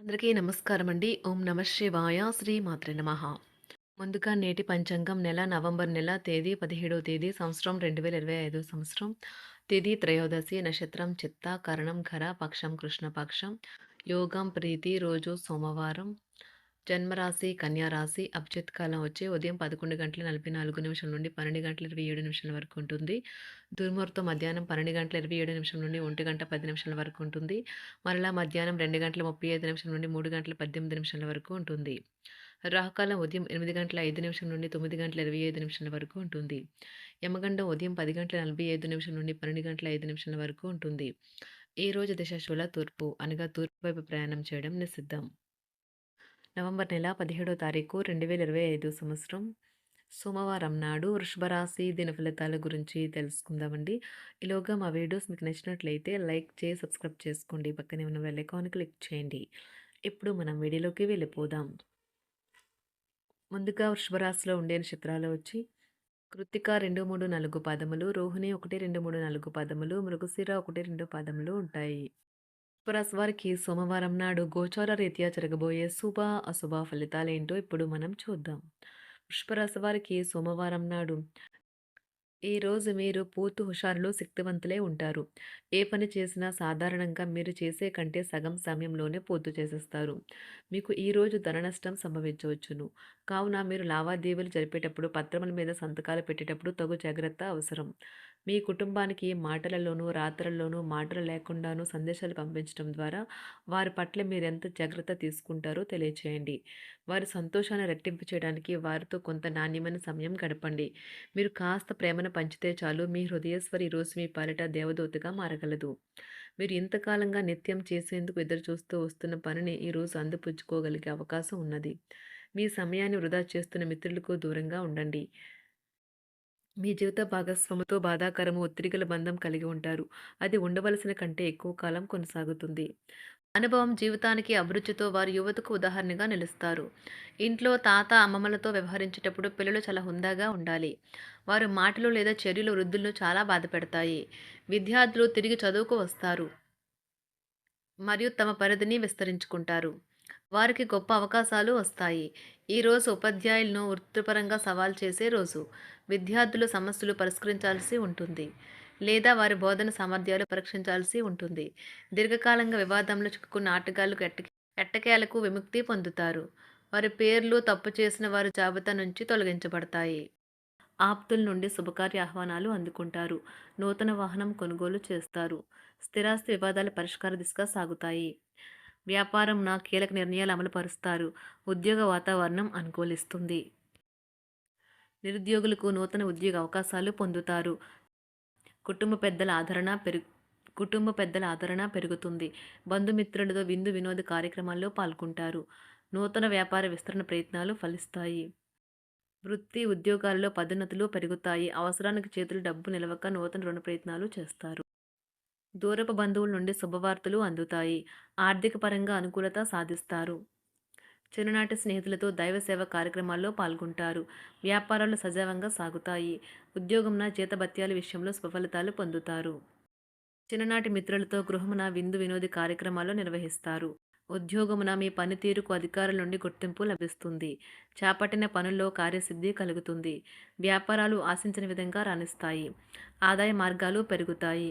అందరికీ నమస్కారం అండి. ఓం నమ శివాయ. శ్రీ మాత్రే నమః. ముందుగా నేటి పంచాంగం నెల నవంబర్ నెల తేదీ 17వ తేదీ సంవత్సరం 2025 సంవత్సరం. తేదీ త్రయోదశి నక్షత్రం చిత్త కరణం ఖర పక్షం కృష్ణపక్షం యోగం ప్రీతి రోజు సోమవారం జన్మరాశి కన్యారాశి అభిజిత్ కాలం వచ్చి ఉదయం 11 గంటల నలభై నాలుగు నిమిషం నుండి 12 గంటల 27 నిమిషాల వరకు ఉంటుంది. దుర్ముహూర్తం మధ్యాహ్నం 12 గంటల ఇరవై ఏడు నిమిషం నుండి ఒంటి గంట పది నిమిషాల వరకు ఉంటుంది. మరలా మధ్యాహ్నం రెండు గంటల ముప్పై ఐదు నిమిషం నుండి మూడు గంటల 18 నిమిషాల వరకు ఉంటుంది. రాహుకాలం ఉదయం ఎనిమిది గంటల ఐదు నిమిషం నుండి తొమ్మిది గంటల 25 నిమిషాల వరకు ఉంటుంది. యమగండం ఉదయం పది గంటల నలభై ఐదు నిమిషం నుండి 12 గంటల ఐదు నిమిషాల వరకు ఉంటుంది. ఈ రోజు దిశ శూల తూర్పు అనగా తూర్పు వైపు ప్రయాణం చేయడం నిషిద్ధం. నవంబర్ నెల 17వ తారీఖు 2025 సంవత్సరం సోమవారం నాడు వృషభరాశి దిన ఫలితాల గురించి తెలుసుకుందామండి. ఈలోగా మా వీడియోస్ మీకు నచ్చినట్లయితే లైక్ చేసి సబ్స్క్రైబ్ చేసుకోండి. పక్కనే ఉన్న వెళ్ళకాన్ క్లిక్ చేయండి. ఇప్పుడు మనం వీడియోలోకి వెళ్ళిపోదాం. ముందుగా వృషభరాశిలో ఉండే నక్షత్రాలు వచ్చి కృత్తిక 2, 3, 4 పాదములు, రోహిణి 1, 2, 3, 4 పాదములు, మృగశిర 1, 2 పాదములు ఉంటాయి. వృషభరాశి వారికి సోమవారం నాడు గోచార రీత్యా జరగబోయే శుభ, అశుభ ఫలితాలేంటో ఇప్పుడు మనం చూద్దాం. వృషభరాశి వారికి సోమవారం నాడు ఈరోజు మీరు పూర్తి హుషారులో శక్తివంతులే ఉంటారు. ఏ పని చేసినా సాధారణంగా మీరు చేసే కంటే సగం సమయంలోనే పూర్తి చేసేస్తారు. మీకు ఈరోజు ధననష్టం సంభవించవచ్చును. కావున మీరు లావాదేవీలు జరిపేటప్పుడు, పత్రముల మీద సంతకాలు పెట్టేటప్పుడు తగు జాగ్రత్త అవసరం. మీ కుటుంబానికి మాటలలోనూ, రాత్రల్లోనూ మాటలు లేకుండానూ సందేశాలు పంపించడం ద్వారా వారి పట్ల మీరెంత జాగ్రత్త తీసుకుంటారో తెలియచేయండి. వారి సంతోషాన్ని రెట్టింపు చేయడానికి వారితో కొంత నాణ్యమైన సమయం గడపండి. మీరు కాస్త ప్రేమను పంచితే చాలు మీ హృదయేశ్వరి ఈరోజు మీ పాలిట దేవదూతగా మారగలదు. మీరు ఇంతకాలంగా నిత్యం చేసేందుకు ఎదురుచూస్తూ వస్తున్న పనిని ఈరోజు అందిపుచ్చుకోగలిగే అవకాశం ఉన్నది. మీ సమయాన్ని వృధా చేస్తున్న మిత్రులకు దూరంగా ఉండండి. మీ జీవిత భాగస్వామితో బాధాకరము, ఒత్తిడిగల బంధం కలిగి ఉంటారు. అది ఉండవలసిన కంటే ఎక్కువ కాలం కొనసాగుతుంది. అనుభవం, జీవితానికి అభిరుచితో వారు యువతకు ఉదాహరణగా నిలుస్తారు. ఇంట్లో తాత, అమ్మమ్మలతో వ్యవహరించేటప్పుడు పిల్లలు చాలా హుందాగా ఉండాలి. వారు మాటలు లేదా చర్యలు వృద్ధులను చాలా బాధపెడతాయి. విద్యార్థులు తిరిగి చదువుకు వస్తారు మరియు తమ పరిధిని విస్తరించుకుంటారు. వారికి గొప్ప అవకాశాలు వస్తాయి. ఈరోజు ఉపాధ్యాయులను వృత్తిపరంగా సవాల్ చేసే రోజు. విద్యార్థులు సమస్యలు పరిష్కరించాల్సి ఉంటుంది లేదా వారి బోధన సామర్థ్యాలు పరీక్షించాల్సి ఉంటుంది. దీర్ఘకాలంగా వివాదంలో చిక్కుకున్న ఆటగాళ్ళు ఎట్ట ఎట్టకేలకు విముక్తి పొందుతారు. వారి పేర్లు తప్పు చేసిన వారి జాబితా నుంచి తొలగించబడతాయి. ఆప్తుల నుండి శుభకార్య ఆహ్వానాలు అందుకుంటారు. నూతన వాహనం కొనుగోలు చేస్తారు. స్థిరాస్తి వివాదాల పరిష్కార దిశగా సాగుతాయి. వ్యాపారంన కీలక నిర్ణయాలు అమలుపరుస్తారు ఉద్యోగ వాతావరణం అనుకూలిస్తుంది. నిరుద్యోగులకు నూతన ఉద్యోగ అవకాశాలు పొందుతారు. కుటుంబ పెద్దల ఆదరణ పెరుగు కుటుంబ పెద్దల ఆదరణ పెరుగుతుంది. బంధుమిత్రులతో విందు వినోద కార్యక్రమాల్లో పాల్గొంటారు. నూతన వ్యాపార విస్తరణ ప్రయత్నాలు ఫలిస్తాయి. వృత్తి, ఉద్యోగాల్లో పదోన్నతులు పెరుగుతాయి. అవసరానికి చేతులు డబ్బు నిలవక నూతన రుణ ప్రయత్నాలు చేస్తారు. దూరపు బంధువుల నుండి శుభవార్తలు అందుతాయి. ఆర్థిక పరంగా అనుకూలత సాధిస్తారు. చిన్ననాటి స్నేహితులతో దైవ సేవ కార్యక్రమాల్లో పాల్గొంటారు. వ్యాపారాలు సజావంగా సాగుతాయి. ఉద్యోగంన జీతభత్యాల విషయంలో సుఫలితాలు పొందుతారు. చిన్ననాటి మిత్రులతో గృహమున విందు వినోది కార్యక్రమాలు నిర్వహిస్తారు. ఉద్యోగమున మీ పనితీరుకు అధికారుల నుండి గుర్తింపు లభిస్తుంది. చేపట్టిన పనుల్లో కార్యసిద్ధి కలుగుతుంది. వ్యాపారాలు ఆశించిన విధంగా రాణిస్తాయి. ఆదాయ మార్గాలు పెరుగుతాయి.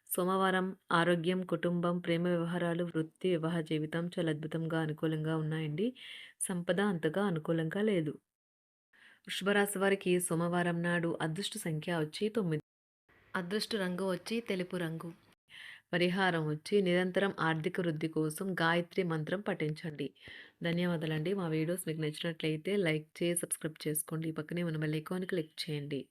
సోమవారం ఆరోగ్యం కుటుంబం ప్రేమ వ్యవహారాలు వృత్తి వివాహ జీవితం చాలా అద్భుతంగా అనుకూలంగా ఉన్నాయండి. సంపద అంతగా అనుకూలంగా లేదు. వృషభరాశి వారికి సోమవారం నాడు అదృష్ట సంఖ్య వచ్చి తొమ్మిది. అదృష్ట రంగు వచ్చి తెలుపు రంగు. పరిహారం వచ్చి నిరంతరం ఆర్థిక వృద్ధి కోసం గాయత్రి మంత్రం పఠించండి. ధన్యవాదాలండి. మా వీడియోస్ మీకు నచ్చినట్లయితే లైక్ చేసి సబ్స్క్రైబ్ చేసుకోండి. పక్కనే ఉన్న బెల్ ఐకాన్ క్లిక్ చేయండి.